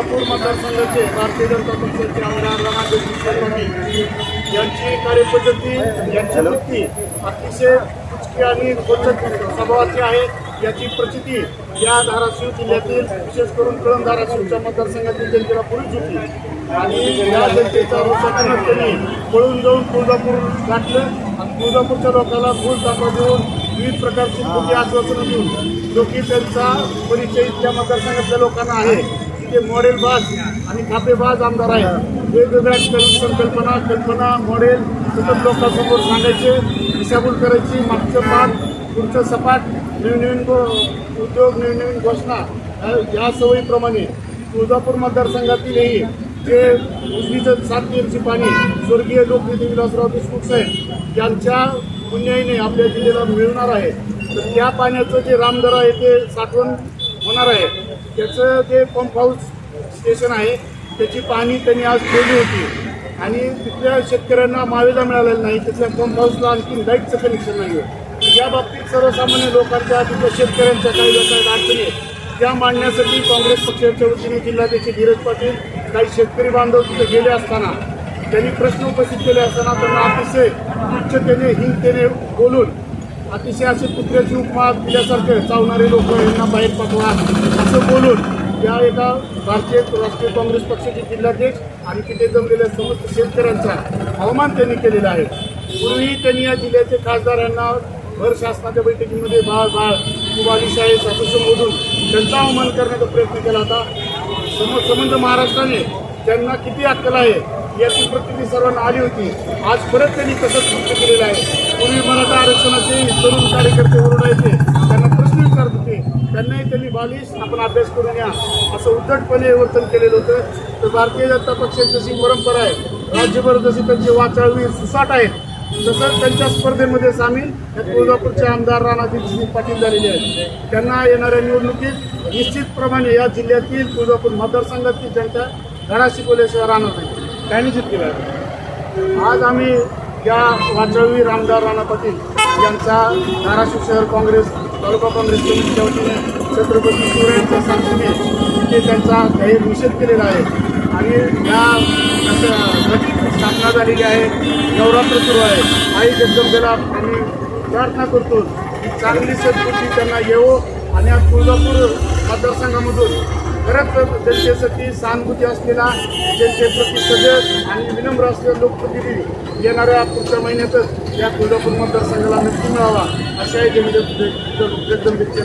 तुळजापूर मतदारसंघाचे भारतीय जनता पक्षाचे आमदार पाटील यांची कार्यपद्धती यांची वृत्ती अतिशय कुचकी आणि गोचक स्वभावाची आहे. याची प्रचिती या धाराशिव जिल्ह्यातील विशेष करून कळंब धाराशिवच्या मतदारसंघातील जनतेला पुरीच होती. आणि या जनतेचा रोषातूनच त्यांनी पळून जाऊन तुळजापूर गाठलं आणि तुळजापूरच्या लोकांना फुल टाका देऊन विविध प्रकारची खोटी आश्वासनं देऊन जो की त्यांचा परिचय इथल्या मतदारसंघातल्या लोकांना आहे. ते मॉडेलबाज आणि खातेबाज आमदार आहेत वेगवेगळ्या कल- संकल्पना कल्पना मॉडेल सतत लोकांसमोर सांगायचे. दिशाभूल करायची. मागचं पाठ पुढचं सपाट नवीन नवीन गो- उद्योग नवनवीन घोषणा. या- सवयीप्रमाणे तुळजापूर मतदारसंघातीलही जे उजनीचं सात दिवशी पाणी स्वर्गीय लोकनेते विलासराव देशमुख साहेब यांच्या पुण्याईने आपल्या जिल्ह्याला मिळणार आहे. तर त्या पाण्याचं जे रामदरा आहे ते साठवण होणार आहे. त्याचं जे पंप हाऊस स्टेशन आहे त्याची पाणी त्यांनी आज ठेवली होती. आणि तिथल्या शेतकऱ्यांना मावेजा मिळालेला नाही. तिथल्या पंप हाऊसला आणखी लाईटचं कनेक्शन नाही आहे या बाबतीत सर्वसामान्य लोकांच्या तिथल्या शेतकऱ्यांच्या काही लोकांच्या अडचणी आहेत. त्या मांडण्यासाठी काँग्रेस पक्षाच्या वतीने जिल्हाध्यक्ष धीरज पाटील काही शेतकरी बांधव तिथे गेले असताना त्यांनी प्रश्न उपस्थित केले असताना त्यांना अतिशय उच्चतेने हिंगतेने बोलून अतिशय असे कुत्र्याची उपमा दिल्यासारखे चावणारे लोक यांना बाहेर पाठवा असं बोलून या एका भारतीय राष्ट्रीय काँग्रेस पक्षाचे जिल्हाध्यक्ष आणि तिथे जमलेल्या समस्त शेतकऱ्यांचा अवमान त्यांनी केलेला आहे. पूर्वी त्यांनी या जिल्ह्याचे खासदारांना भर शासनाच्या बैठकीमध्ये बाळ बाळ किंवा बालिश आहेस असं संबोधून त्यांचा अवमान करण्याचा प्रयत्न केला होता. सम संबंध महाराष्ट्राने त्यांना किती अक्कल आहे याची प्रतिती सर्वांना आली होती. आज परत त्यांनी तसंच कृत्य केलेलं आहे. पूर्वी मराठा आरक्षणाचे तरुण कार्यकर्ते ओरडायचे त्यांना प्रश्न विचारत होते. त्यांनाही त्यांनी बालिश आपण अभ्यास करून घ्या असं उद्धटपणे वर्तन केलेलं होतं. तर भारतीय जनता पक्षाची जशी परंपरा आहे. राज्यभर जशी त्यांचे वाचाळवीर सुसाट आहेत तसंच त्यांच्या स्पर्धेमध्ये सामील या तुळजापूरचे आमदार राणाजी सिंह पाटील झालेले आहेत. त्यांना येणाऱ्या निवडणुकीत निश्चितप्रमाणे या जिल्ह्यातील तुळजापूर मतदारसंघातील जनता धडा शिकवल्याशिवाय राहणार नाही. काय निश्चित केलं? आज आम्ही या वाजवी रामदार राणा पाटील यांचा धाराशिव शहर काँग्रेस तालुका काँग्रेस कमिटीच्या वतीने छत्रपती शिवरायांच्या साक्षीने तिथे त्यांचा जाहीर निषेध केलेला आहे. आणि या स्थापना झालेली आहे. नवरात्र सुरू आहे. आई जगदंबेला आम्ही प्रार्थना करतो. की चांगली सद्बुद्धी त्यांना येवो. आणि आज तुळजापूर मतदारसंघामधून खरंच जनतेसाठी सहानुभूती असलेला जनतेप्रती सजग आणि विनम्र असलेला लोकप्रतिनिधी येणाऱ्या पुढच्या महिन्यातच या तुळजापूर मतदारसंघाला नक्की मिळावा अशाही जगदंबेच्या